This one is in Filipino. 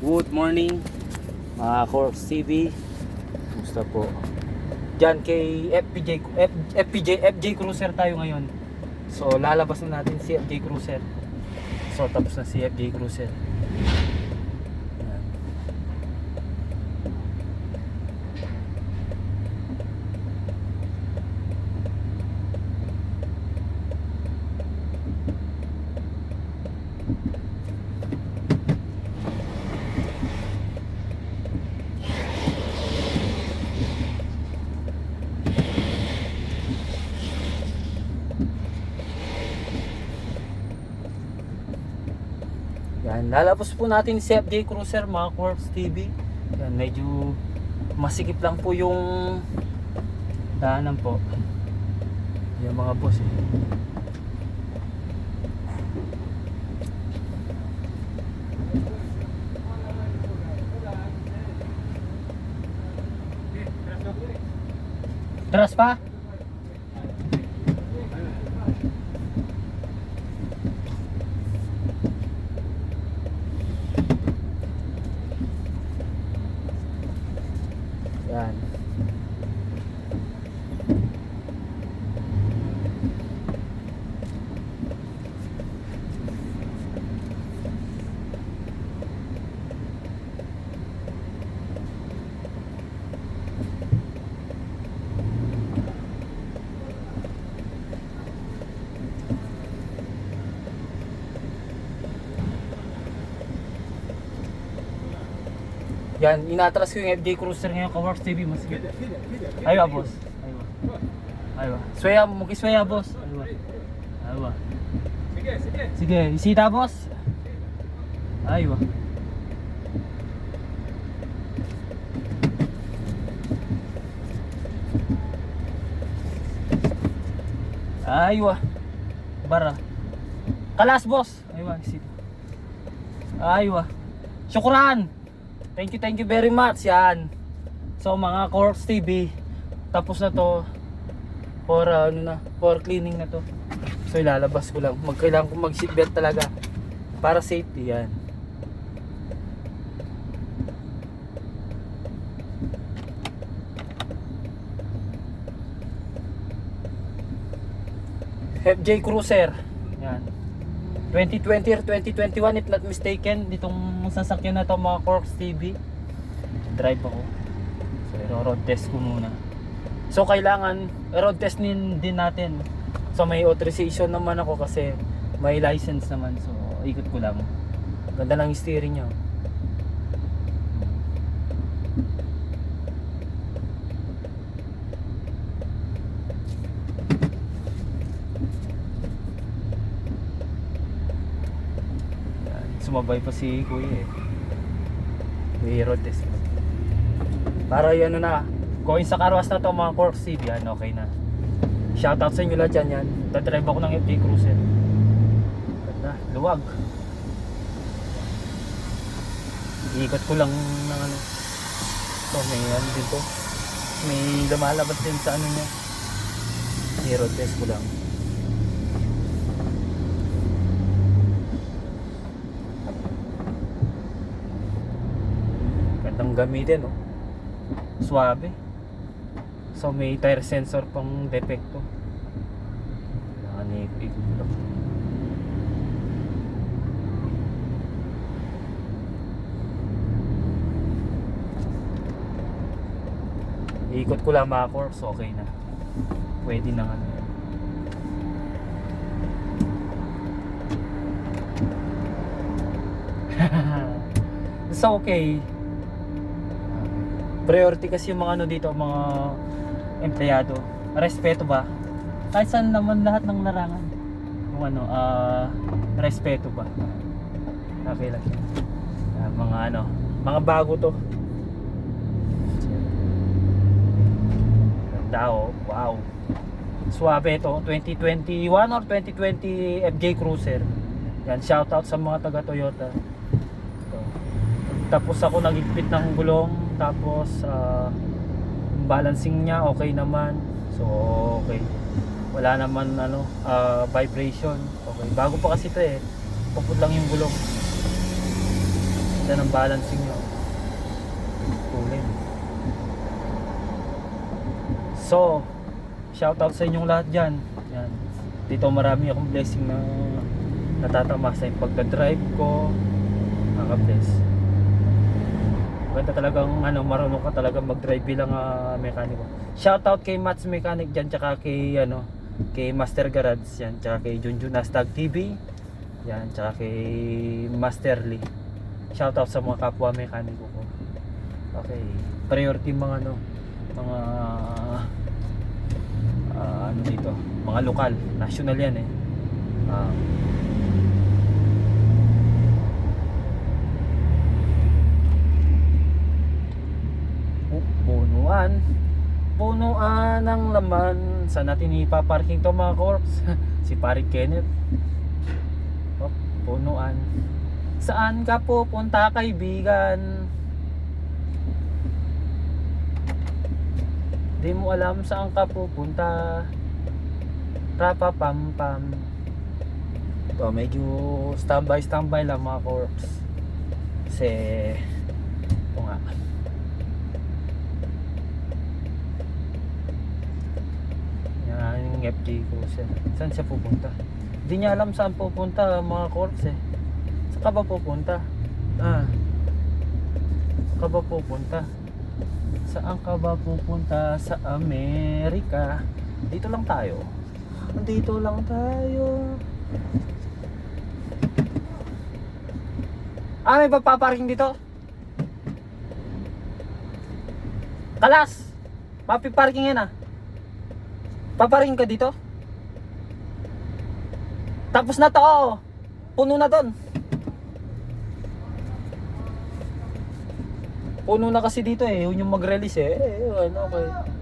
Good morning mga Corps TV Kumusta po? Diyan kay FPJ, F, FPJ, FJ Cruiser tayo ngayon. So lalabas na natin si FJ Cruiser. So tapos na si FJ Cruiser Yan. Yan, lalabas po natin si FJ Cruiser mga Corps TV. Yan, medyo masikip lang po yung daanan po. Yung mga boss eh. Tras pa? Yan. Yan, inatras ko yung FJ Cruiser ngayon ka-Works TV. Mas Aywa, boss. Aywa. Aywa. Swaya, mukiswaya, boss. Aywa. Aywa. Sige, sige. Sige, isita, boss. Aywa. Aywa. Bara. Kalas, boss. Aywa, isita. Aywa. Syukran. Thank you, thank you very much. Yan. So mga Corps TV, tapos na to for uh, ano na, for cleaning na to. So ilalabas ko lang. Magkailangan ko mag seatbelt talaga para safety yan. FJ Cruiser. Yan. 2020 or 2021 if not mistaken ditong sasakyan na to mga Corks TV drive ako. So i-road test ko muna. So kailangan road test din, din natin. So may authorization naman ako kasi may license naman. So ikot ko lang. Ganda ng steering nyo Yan, sumabay pa si kuya eh. Test mo para yan na going sa karwas na to mga Corks TV yan okay na. Shoutout sa inyo lahat dyan yan. Dadrive ako ng FD Cruiser. Ganda luwag. Ikot ko lang ng ano. So may ano dito may lumalabas din sa ano niya. Road test ko lang gamitin, no? Suwabe. So, may tire sensor pang depekto. Kailangan i-ikot ko lang. Mga course, okay na. Pwede na ano. so okay priority kasi yung mga ano dito mga empleyado. Respeto ba? Kahit saan naman lahat ng larangan. Yung ano ah respeto ba? Okay lang yan Ah, mga ano mga bago to. Ganda oh. Wow. Suwabe ito 2021 or 2020 FJ Cruiser. Yan shoutout sa mga taga Toyota. Tapos ako nagigpit ng gulong tapos yung balancing niya okay naman so okay wala naman ano ah, vibration okay bago pa kasi ito eh puput lang yung gulong Ganda ng balancing nyo. Kulin. So, shoutout sa inyong lahat dyan. Yan. Dito marami akong blessing na natatama sa yung pagdadrive ko. Nakaka-bless. Maganda talagang ano, marunong ka talaga mag-drive bilang ah, mekaniko. Shoutout kay Mats Mechanic dyan, tsaka kay ano, kay Master Garage yan, tsaka kay Junjun Astag TV. Yan, tsaka kay Master Lee. Shoutout sa mga kapwa mekaniko ko. Okay. Priority mga ano, mga ah, ano dito, mga lokal, national yan eh. Ah, Oh, punuan. Punuan ng laman. Saan natin ipaparking to mga corps? si Pari Kenneth. Oh, punuan. Saan ka pupunta kaibigan? Di mo alam saan ka pupunta. Rapa pam pam. Ito, medyo standby standby lang mga corps. Kasi ito nga. Yung FJ Cruiser. Saan siya pupunta? Hindi niya alam saan pupunta mga corps eh. Saan ka ba pupunta? Ah. Ka ba pupunta? Saan ka ba pupunta sa Amerika? Dito lang tayo. Dito lang tayo. Ah, may papaparking dito? Kalas! Papiparking yan ah. Paparking ka dito? Tapos na to. oh. Puno na doon. Puno na kasi dito eh. Yun yung mag-release eh. eh ano, okay.